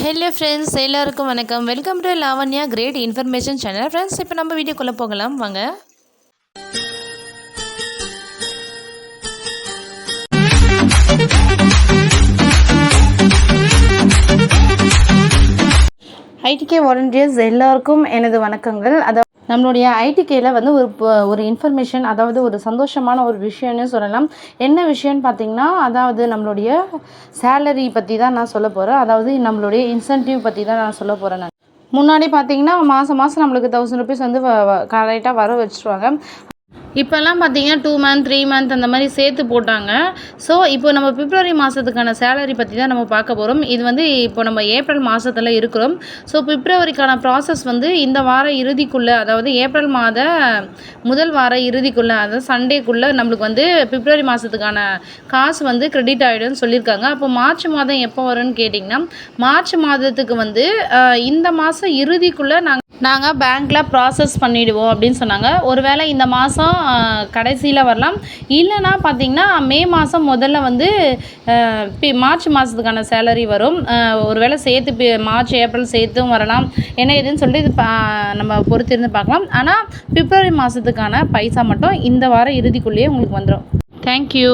Hello friends எல்லாருக்கும் வணக்கம். Welcome to Lavanya great information channel friends இப்போ நம்ம வீடியோக்குள்ளே போகலாம். வாங்க. ஐடிகே வாலண்டியர்ஸ் எல்லாருக்கும் எனது வணக்கங்கள். அதாவது நம்மளுடைய ஐடிகேயில் வந்து ஒரு ஒரு இன்ஃபர்மேஷன் அதாவது ஒரு சந்தோஷமான ஒரு விஷயம்னு சொல்லலாம். என்ன விஷயம்னு பார்த்தீங்கன்னா அதாவது நம்மளுடைய சேலரி பற்றி தான் நான் சொல்ல போகிறேன் அதாவது நம்மளுடைய இன்சென்டிவ் பற்றி தான் நான் சொல்ல போகிறேன் நான். முன்னாடி பார்த்தீங்கன்னா மாதம் மாதம் நம்மளுக்கு தௌசண்ட் ருபீஸ் வந்து கரெக்டாக வர வச்சுருவாங்க. இப்போல்லாம் பார்த்தீங்கன்னா டூ மந்த் த்ரீ மந்த் அந்த மாதிரி சேர்த்து போட்டாங்க. ஸோ இப்போ நம்ம பிப்ரவரி மாதத்துக்கான சேலரி பற்றி தான் நம்ம பார்க்க போகிறோம் இது வந்து இப்போ நம்ம ஏப்ரல் மாதத்தில் இருக்கிறோம். ஸோ பிப்ரவரிக்கான ப்ராசஸ் வந்து இந்த வார இறுதிக்குள்ளே அதாவது ஏப்ரல் மாத முதல் வார இறுதிக்குள்ளே அதாவது சண்டேக்குள்ளே நம்மளுக்கு வந்து பிப்ரவரி மாதத்துக்கான காசு வந்து கிரெடிட் ஆகிடும்னு சொல்லியிருக்காங்க. அப்போ மார்ச் மாதம் எப்போ வரும்னு கேட்டிங்கன்னா மார்ச் மாதத்துக்கு வந்து இந்த மாதம் இறுதிக்குள்ளே நாங்கள் நாங்கள் பேங்க்கில் ப்ராசஸ் பண்ணிவிடுவோம் அப்படின்னு சொன்னாங்க. ஒருவேளை இந்த மாதம் கடைசியில் வரலாம். இல்லைன்னா பார்த்தீங்கன்னா மே மாதம் முதல்ல வந்து பி- மார்ச் மாதத்துக்கான சேலரி வரும். ஒருவேளை சேர்த்து மார்ச் ஏப்ரல் சேர்த்தும் வரலாம். என்ன ஏதுன்னு சொல்லிட்டு இது பா- நம்ம பொறுத்திருந்து பார்க்கலாம். ஆனால் பிப்ரவரி மாதத்துக்கான பைசா மட்டும் இந்த வார இறுதிக்குள்ளேயே உங்களுக்கு வந்துடும் தேங்க்யூ